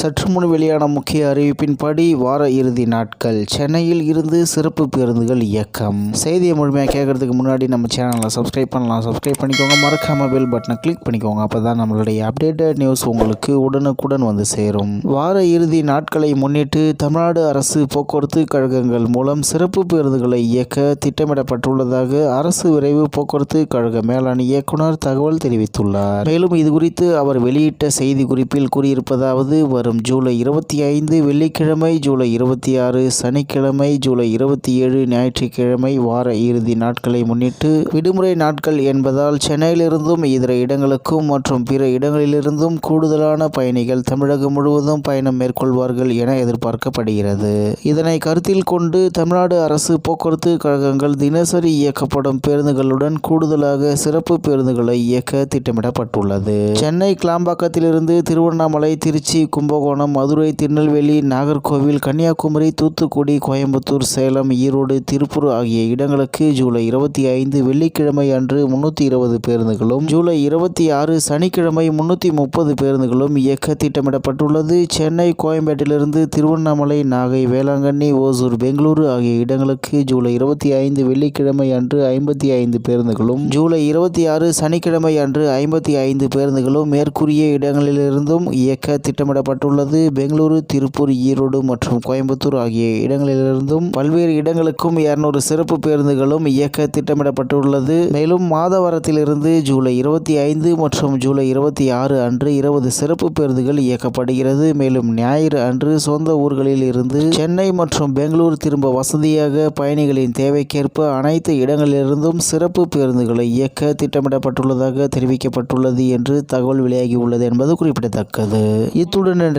சற்று முன் வெளியான முக்கிய அறிவிப்பின்படி வார இறுதி நாட்கள் சென்னையில் இருந்து சிறப்பு பேருந்துகள் இயக்கம். செய்தியை முழுமையாக கேட்கறதுக்கு முன்னாடி நம்ம சேனலை சப்ஸ்கிரைப் பண்ணலாம். சப்ஸ்கிரைப் பண்ணிக்கோங்க. மறக்காம பெல் பட்டனை கிளிக் பண்ணிக்கோங்க. அப்போ தான் நம்மளுடைய அப்டேட்டட் நியூஸ் உங்களுக்கு உடனுக்குடன் வந்து சேரும். வார இறுதி நாட்களை முன்னிட்டு தமிழ்நாடு அரசு போக்குவரத்து கழகங்கள் மூலம் சிறப்பு பேருந்துகளை இயக்க திட்டமிடப்பட்டுள்ளதாக அரசு விரைவு போக்குவரத்து கழக மேலாண் இயக்குனர் தகவல் தெரிவித்துள்ளார். மேலும் இது குறித்து அவர் வெளியிட்ட செய்தி குறிப்பில் கூறியிருப்பதாவது வரும் ஜூலை இருபத்தி ஐந்து வெள்ளிக்கிழமை ஜூலை இருபத்தி ஆறு சனிக்கிழமை ஜூலை இருபத்தி ஏழு ஞாயிற்றுக்கிழமை வார இறுதி நாட்களை முன்னிட்டு விடுமுறை நாட்கள் என்பதால் சென்னையிலிருந்தும் இதர இடங்களுக்கும் மற்றும் பிற இடங்களிலிருந்தும் கூடுதலான பயணிகள் தமிழகம் முழுவதும் பயணம் மேற்கொள்வார்கள் என எதிர்பார்க்கப்படுகிறது. இதனை கருத்தில் கொண்டு தமிழ்நாடு அரசு போக்குவரத்து கழகங்கள் தினசரி இயக்கப்படும் பேருந்துகளுடன் கூடுதலாக சிறப்பு பேருந்துகளை இயக்க திட்டமிடப்பட்டுள்ளது. சென்னை கிளாம்பாக்கத்திலிருந்து திருவண்ணாமலை திருச்சி கும்பகோணம் மதுரை திருநெல்வேலி நாகர்கோவில் கன்னியாகுமரி தூத்துக்குடி கோயம்புத்தூர் சேலம் ஈரோடு திருப்பூர் ஆகிய இடங்களுக்கு ஜூலை இருபத்தி ஐந்து வெள்ளிக்கிழமை அன்று முன்னூற்றி இருபது பேருந்துகளும் ஜூலை இருபத்தி ஆறு சனிக்கிழமை முன்னூற்றி முப்பது பேருந்துகளும் இயக்க திட்டமிடப்பட்டுள்ளது. சென்னை கோயம்பேட்டிலிருந்து திருவண்ணாமலை நாகை வேளாங்கண்ணி ஓசூர் பெங்களூரு ஆகிய இடங்களுக்கு ஜூலை இருபத்தி ஐந்து வெள்ளிக்கிழமை அன்று ஐம்பத்தி ஐந்து பேருந்துகளும் ஜூலை இருபத்தி ஆறு சனிக்கிழமை அன்று ஐம்பத்தி ஐந்து பேருந்துகளும் மேற்கூறிய இடங்களிலிருந்தும் இயக்க திட்டமிடப்பட்டுள்ளது. பெங்களூரு திருப்பூர் ஈரோடு மற்றும் கோயம்புத்தூர் ஆகிய இடங்களிலிருந்தும் பல்வேறு இடங்களுக்கும் இருநூறு சிறப்பு பேருந்துகளும் இயக்க திட்டமிடப்பட்டுள்ளது. மேலும் மாதவரத்திலிருந்து ஜூலை இருபத்தி ஐந்து மற்றும் ஜூலை இருபத்தி ஆறு அன்று இருபது சிறப்பு பேருந்துகள் இயக்கப்படுகிறது. மேலும் ஞாயிறு அன்று சொந்த ஊர்களில் இருந்து சென்னை மற்றும் பெங்களூர் திரும்ப வசதியாக பயணிகளின் தேவைக்கேற்ப அனைத்து இடங்களிலிருந்தும் சிறப்பு பேருந்துகளை இயக்க திட்டமிடப்பட்டுள்ளதாக தெரிவிக்கப்பட்டுள்ளது என்று தகவல் வெளியாகியுள்ளது என்பது குறிப்பிடத்தக்கது. இத்துடன்